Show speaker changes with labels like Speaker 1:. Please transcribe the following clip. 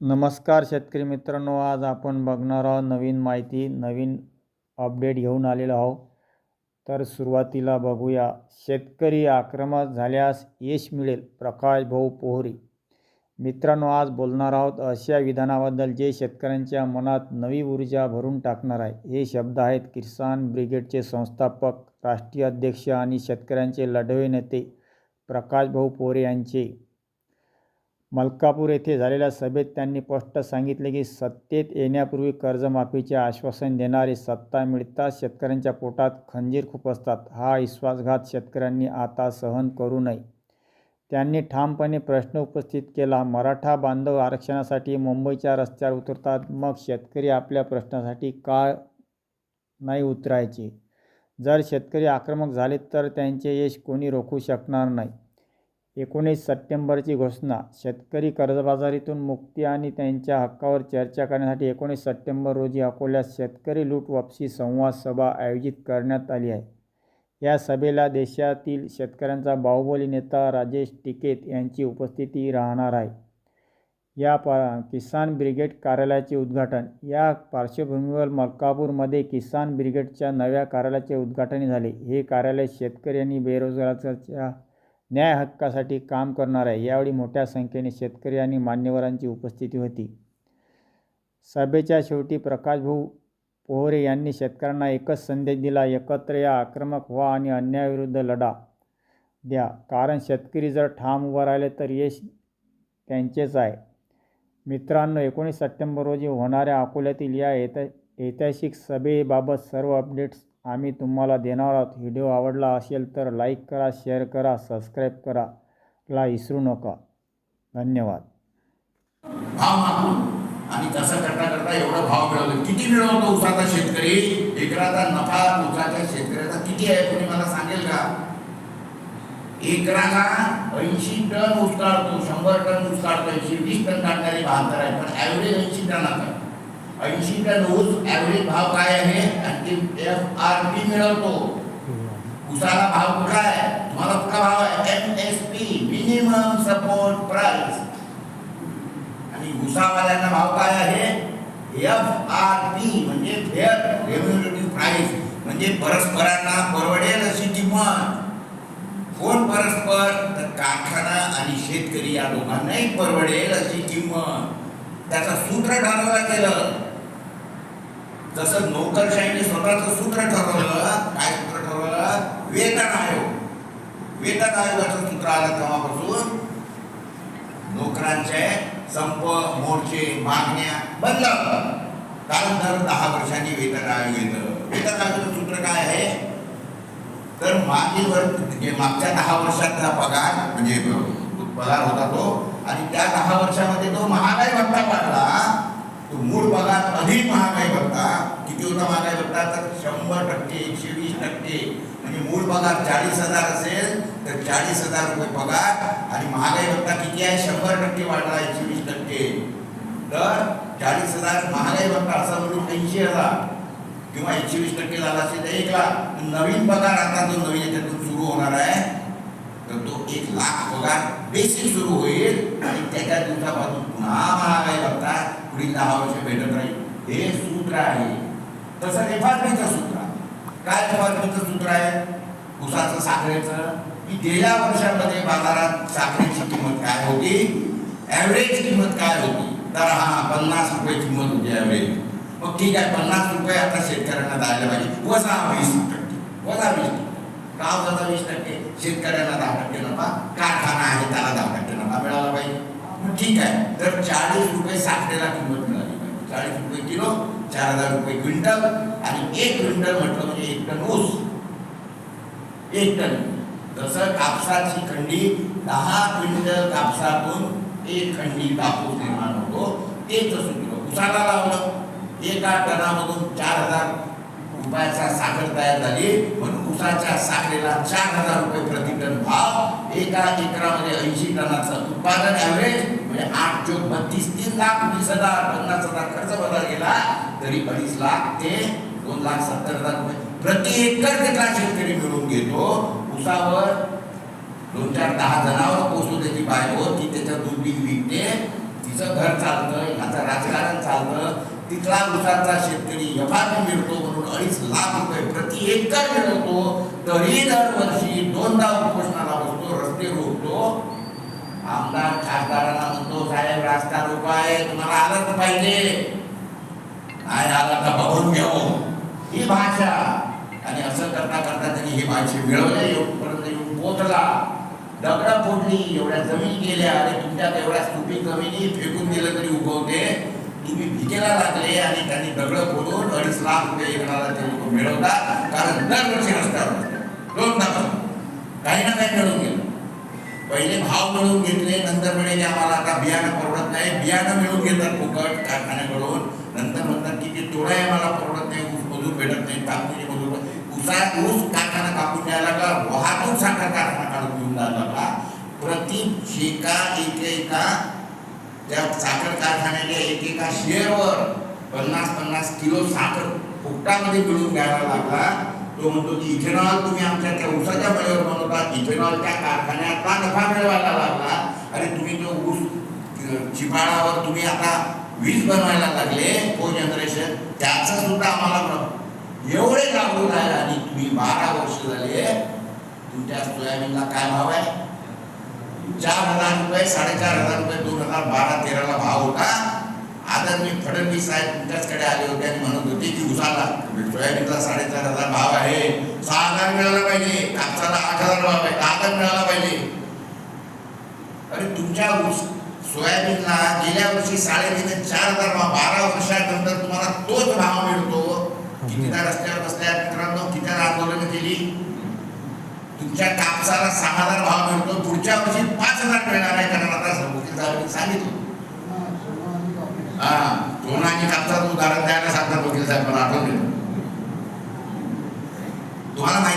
Speaker 1: नमस्कार शेतकरी मित्रांनो आज आपण बघणार आहोत नवीन माहिती नवीन अपडेट घेऊन आलेलो आहोत. तर सुरुवातीला बघूया. शेतकरी आक्रमक झाल्यास यश मिळेल. प्रकाश भाऊ पोहरे. मित्रांनो आज बोलणार आहोत अशा विधानाबद्दल जे शेतकऱ्यांच्या मनात नवी ऊर्जा भरून टाकणार आहे. हे शब्द आहेत किसान ब्रिगेडचे संस्थापक राष्ट्रीय अध्यक्ष आणि शेतकऱ्यांचे लढवे नेते प्रकाश भाऊ पोहरे यांचे. मलकापूर येथे झालेल्या सभेत त्यांनी स्पष्ट सांगितले की सत्तेत येण्यापूर्वी कर्जमाफीचे आश्वासन देणारे सत्ता मिळताच शेतकऱ्यांच्या पोटात खंजीर खुपसतात. हा विश्वासघात शेतकऱ्यांनी आता सहन करू नये. त्यांनी ठामपणे प्रश्न उपस्थित केला. मराठा बांधव आरक्षणासाठी मुंबईच्या रस्त्यावर उतरतात. मग शेतकरी आपल्या प्रश्नासाठी का नाही उतरायचे? जर शेतकरी आक्रमक झाले तर त्यांचे यश कोणी रोखू शकणार नाही. एकोणीस सप्टेंबरची घोषणा. शेतकरी कर्जबाजारीतून मुक्ती आणि त्यांच्या हक्कावर चर्चा करण्यासाठी एकोणीस सप्टेंबर रोजी अकोल्यात शेतकरी लूट वापसी संवाद सभा आयोजित करण्यात आली आहे. या सभेला देशातील शेतकऱ्यांचा बाहुबली नेता राजेश टिकेत यांची उपस्थिती राहणार आहे. या पा किसान ब्रिगेड कार्यालयाचे उद्घाटन. या पार्श्वभूमीवर मलकापूरमध्ये किसान ब्रिगेडच्या नव्या कार्यालयाचे उद्घाटन झाले. हे कार्यालय शेतकरी आणि बेरोजगाराच्या न्याय हक्कासाठी काम करणार आहे यावेळी मोठ्या संख्येने शेतकरी आणि मान्यवरांची उपस्थिती होती. सभेच्या शेवटी प्रकाशभाऊ पोहरे यांनी शेतकऱ्यांना एकच संदेश दिला एकत्र या आक्रमक व्हा आणि अन्यायाविरुद्ध लढा द्या. कारण शेतकरी जर ठाम उभं राहिले तर यश त्यांचेच आहे. मित्रांनो एकोणीस सप्टेंबर रोजी होणाऱ्या अकोल्यातील या ऐत ऐतिहासिक सभेबाबत सर्व अपडेट्स आम्ही तुम्हाला देणार आहोत. व्हिडिओ आवडला असेल तर लाईक करा शेअर करा सबस्क्राईब करा. ला विसरू नका. धन्यवाद.
Speaker 2: भाव आणि कसं करता करता एवढा भाव मिळवलं. किती मिळवतो उसाचा शेतकरी? एकराचा नफा उसाच्या शेतकऱ्याचा किती आहे? कोणी मला सांगेल का? एकराला ऐंशी टन ऊस काढतो. शंभर टन ऊस काढतो. एकशे वीस टन काढणारी बहात्तर आहे. पण ॲव्हरेज ऐंशी टन आता ऐंशी टन ऊस ॲव्हरेज भाव काय आहे? आणि एफ आर पी मिळवतो. उसाला भाव कुठला आहे? तुम्हाला कुठला भाव आहे? M S P minimum support price आणि उसावाल्यांना भाव काय आहे? एफ आर पी म्हणजे फेअर रेव्हेन्युटिव्ह प्राइस म्हणजे परस्परांना परवडेल अशी किंमत. कोण परस्पर? तर कारखाना आणि शेतकरी या दोघांनाही परवडेल अशी किंमत. त्याचं सूत्र ठरवलं गेलं. जसं नोकरशाहीने स्वतःचं सूत्र ठरवलं काय सूत्र ठरवलं? वेतन आयोग. वेतन आयोगाचं सूत्र आलं तेव्हापासून नोकरांचे संप मोर्चे मागण्या बंद कारण दर दहा वर्षांनी वेतन आयोग येतं. वेतन आयोगाचं सूत्र काय आहे? तर मागील वर्ष म्हणजे मागच्या दहा वर्षातला पगार म्हणजे पगार होता तो आणि त्या दहा वर्षामध्ये तो महागाई भत्ता पाडला तो मूळ भागात अधिक महागाई भत्ता किती होता महागाई भत्ता तर शंभर टक्के एकशे वीस टक्के. म्हणजे मूळ पगार चाळीस हजार असेल तर चाळीस हजार रुपये पगार. आणि महागाई भत्ता किती आहे? शंभर टक्के वाढला एकशे वीस टक्के. तर चाळीस हजार महागाई भत्ता असा म्हणून ऐंशी हजार. किंवा एकशे वीस टक्के झाला असेल तर एक लाख. नवीन पगार आता जो नवीन याच्यातून सुरू होणार आहे तर तो एक लाख पगार बेसिक सुरू होईल. आणि त्याच्या दिवसापासून पुन्हा महागाई भत्ता पुढील दहा वर्ष भेटत राहील हे सूत्र आहे. तसं एफआरपीचं सूत्र आहे. काय एफआरपीचं सूत्र आहे? उसाचं साखरेचं. की गेल्या वर्षामध्ये बाजारात साखरेची किंमत काय होती? ॲव्हरेज किंमत काय होती? तर हा पन्नास रुपये किंमत होती ॲव्हरेज मग ठीक आहे पन्नास रुपये आता शेतकऱ्यांना द्यायला पाहिजे. वजा वीस टक्के. वजा वीस टक्के. का वजा वीस टक्के? शेतकऱ्यांना दहा टक्के नफा. कारखाना आहे त्याला दहा टक्के नफा मिळाला पाहिजे. मग ठीक आहे. तर चाळीस रुपये साखरेला किंमत मिळाली. पाहिजे चाळीस रुपये किलो चार हजार रुपये क्विंटल आणि एक क्विंटल म्हटलं म्हणजे एक टन ऊस. एक टन. जसं कापसाची खंडी दहा क्विंटल कापसातून एक खंडी कापूस निर्माण होतो तेच किलो. उसाला लावलं. एका टनामधून चार हजार रुपयाचा साखर तयार झाली. म्हणून उसाच्या साखरेला चार हजार रुपये प्रति टन भाव एका एकरामध्ये ऐंशी टनाचं उत्पादन ॲव्हरेज म्हणजे आठ चोक बत्तीस तीन लाख वीस हजार पन्नास हजार खर्च बदल गेला तरी अडीच लाख ते दोन लाख सत्तर हजार रुपये. प्रति एकर तिथला शेतकरी मिळवून घेतो. उसावर दोन चार दहा जनावर पोचतो त्याची बायको ती त्याचं दूध बीज विकते. तिचं घर चालतं ह्याचं राजकारण चालतं. तिथला ऊसाचा शेतकरी यफाट मिळतो म्हणून अडीच लाख रुपये प्रति एकर मिळवतो तरी दरवर्षी दोनदा उपोषणाला बसतो रस्ते रोखतो. आमदार खासदारांना म्हणतो साहेब रास्ता रोको तुम्हाला आलंच पाहिजे. नाही आला तर बघून घेऊ. ही भाषा. आणि असं करता करता त्यांनी ही भाषा मिळवले येऊपर्यंत येऊन पोचला दगडं फोडली एवढ्या जमीन गेल्या आणि तुमच्या एवढ्या स्तुपी जमिनी फेकून दिलं तरी उगवते. तुम्ही भिकेला लागले आणि त्यांनी दगडं फोडून अडीच लाख रुपये एकराला ते लोक मिळवतात कारण दरवर्षी रस्त्यावर बसतात. दोन काही ना काही मिळवून गेलं पहिले भाव मिळवून घेतले नंतर म्हणे की आम्हाला आता बियाणं परवडत नाही. बियाणं मिळवून घेतात फुकट कारखान्याकडून. नंतर म्हणतात की ते तोडाय मला परवडत नाही ऊस मजूर भेटत नाही कापणी मजूर उसा ऊस कारखाना कापून द्यायला का वाहतूक साखर कारखाना काढून घेऊन जायला का प्रति शेका एकेका त्या साखर कारखान्याच्या त्या शेअरवर पन्नास पन्नास किलो साखर फुकटामध्ये मिळून घ्यायला लागला. तो म्हणतो की इथेनॉल तुम्ही आमच्या त्या ऊसाच्या मळ्यावर बनवता इथेनॉल त्या कारखान्यातला नफा मिळवायला लागला? आणि तुम्ही तो ऊस चिपाळावर तुम्ही आता वीज बनवायला लागले को जनरेशन त्याचं सुद्धा आम्हाला एवढे लागू आहे आणि तुम्ही बारा वर्ष झाले तुमच्या सोयाबीनला काय भाव आहे? चार हजार रुपये साडेचार हजार रुपये दोन हजार बारा तेराला भाव होता. आदरणीय फडणवीस साहेब तुमच्याचकडे आले होते आणि म्हणत होते की उसाला सोयाबीनला साडेचार हजार भाव आहे. सहा हजार मिळाला पाहिजे. कापसाला आठ हजार भाव आहे. दहा हजार मिळाला पाहिजे. अरे तुमच्या ऊस सोयाबीनला गेल्या वर्षी साडेतीन ते चार हजार भाव बारा वर्षानंतर तुम्हाला तोच भाव मिळतो. कितीदा रस्त्यावर बसल्या मित्रांनो किती आंदोलन केली? तुमच्या कापसाला सहा हजार भाव मिळतो. पुढच्या वर्षी पाच हजार मिळणार आहे कारण आता सांगितलं. हा सोना कापसाचं उदाहरण द्यायला सांगतात वकील साहेब मला आठवण तुम्हाला माहिती